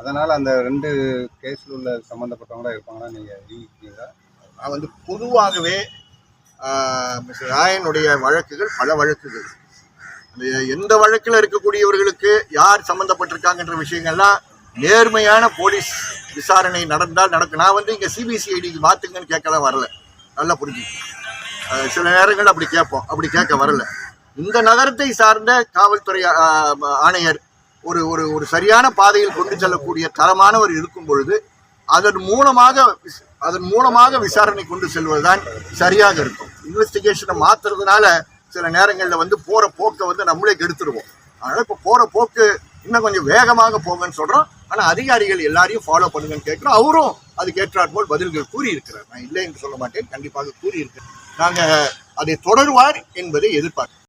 அதனால் அந்த ரெண்டு கேஸில் உள்ள சம்மந்தப்பட்டவங்களாக இருப்பாங்கன்னா நீங்கள் யூகிக்கிறீங்களா நான் வந்து பொதுவாகவே மிஸ்டர் ராயனுடைய வழக்குகள் பல வழக்குகள். அந்த எந்த வழக்கில் இருக்கக்கூடியவர்களுக்கு யார் சம்மந்தப்பட்டிருக்காங்கன்ற விஷயங்கள்லாம் நேர்மையான போலீஸ் விசாரணை நடந்தால் நடக்கும். நான் வந்து இங்கே சிபிசிஐடிக்கு மாற்றுங்கன்னு கேட்கலாம் வரல. நல்லா புரிஞ்சு சில நேரங்கள் அப்படி கேட்போம். அப்படி கேட்க வரல. இந்த நகரத்தை சார்ந்த காவல்துறை ஆணையர் ஒரு ஒரு ஒரு சரியான பாதையில் கொண்டு செல்லக்கூடிய தரமானவர் இருக்கும் பொழுது அதன் மூலமாக விஸ்- அதன் மூலமாக விசாரணை கொண்டு செல்வதுதான் சரியாக இருக்கும். இன்வெஸ்டிகேஷனை மாத்துறதுனால சில நேரங்களில் வந்து போகிற போக்கை வந்து நம்மளே கெடுத்துருவோம். அதனால் இப்போ போகிற போக்கு இன்னும் கொஞ்சம் வேகமாக போங்கன்னு சொல்கிறோம் ஆனால் அதிகாரிகள் எல்லாரையும் ஃபாலோ பண்ணுங்கன்னு கேட்குறோம் அவரும் அதுக்கு ஏற்றாற் போல் பதில்கள் கூறியிருக்கிறார். நான் இல்லை என்று சொல்ல மாட்டேன். கண்டிப்பாக கூறியிருக்கிறேன். நாங்கள் அதை தொடருவார் என்பதை எதிர்பார்க்கிறோம்.